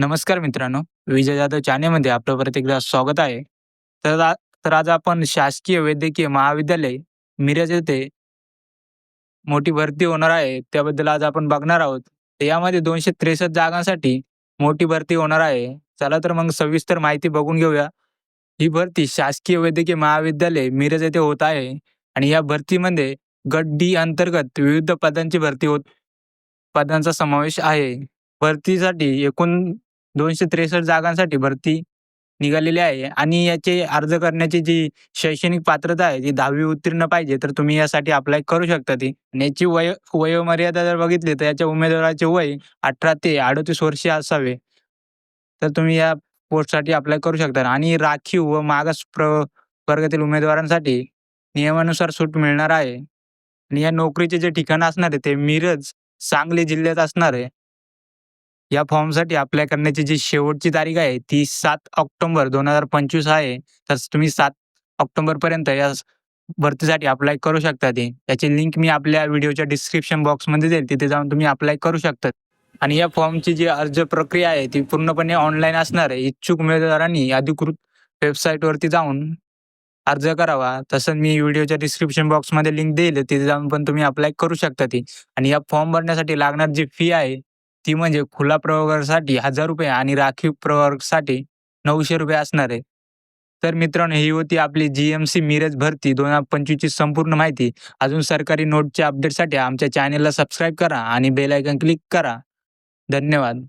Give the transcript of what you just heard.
नमस्कार मित्रांनो, विजय जाधव चॅनेलमध्ये आपलं परत एकदा स्वागत आहे. तर आ तर आज आपण शासकीय वैद्यकीय महाविद्यालय मिरज येथे मोठी भरती होणार आहे, त्याबद्दल आज आपण बघणार आहोत. तर यामध्ये 263 जागांसाठी मोठी भरती होणार आहे. चला तर मग सविस्तर माहिती बघून घेऊया. ही भरती शासकीय वैद्यकीय महाविद्यालय मिरज येथे होत आहे आणि या भरतीमध्ये गट डी अंतर्गत विविध पदांची भरती होत पदांचा समावेश आहे. भरतीसाठी एकूण 263 जागांसाठी भरती निघालेली आहे आणि याचे अर्ज करण्याची जी शैक्षणिक पात्रता आहे ती 10वी उत्तीर्ण पाहिजे, तर तुम्ही यासाठी अप्लाय करू शकता ती. आणि याची वय वयोमर्यादा जर बघितली तर याच्या उमेदवाराचे वय 18 ते 38 वर्षे असावे. तर तुम्ही या पोस्टसाठी अप्लाय करू शकता आणि राखीव व मागास प्र वर्गातील उमेदवारांसाठी नियमानुसार सूट मिळणार आहे. आणि या नोकरीचे जे ठिकाण असणार आहे ते मिरज, सांगली जिल्ह्यात असणार आहे. या फॉर्मसाठी अप्लाय करण्याची जी शेवटची तारीख आहे ती सात ऑक्टोबर 2025 आहे. तर तुम्ही सात ऑक्टोबरपर्यंत या भरतीसाठी अप्लाय करू शकता ते याची लिंक मी आपल्या व्हिडिओच्या डिस्क्रिप्शन बॉक्समध्ये देईल, तिथे जाऊन तुम्ही अप्लाय करू शकता. आणि या फॉर्मची जी अर्ज प्रक्रिया आहे ती पूर्णपणे ऑनलाईन असणार आहे. इच्छुक उमेदवारांनी अधिकृत वेबसाईटवरती जाऊन अर्ज करावा. तसंच मी व्हिडिओच्या डिस्क्रिप्शन बॉक्समध्ये लिंक देईल, तिथे जाऊन पण तुम्ही अप्लाय करू शकता ती. आणि या फॉर्म भरण्यासाठी लागणार जी फी आहे ती म्हणजे खुला प्रवर्गासाठी ₹1000 आणि राखीव प्रवर्गासाठी ₹900 असणार आहे. तर मित्रांनो ही होती आपली जी-एम-सी मिरज भरती 2025 ची संपूर्ण माहिती. अजून सरकारी नोटच्या अपडेटसाठी आमच्या चॅनेलला सबस्क्राईब करा आणि बेल आयकॉन क्लिक करा. धन्यवाद.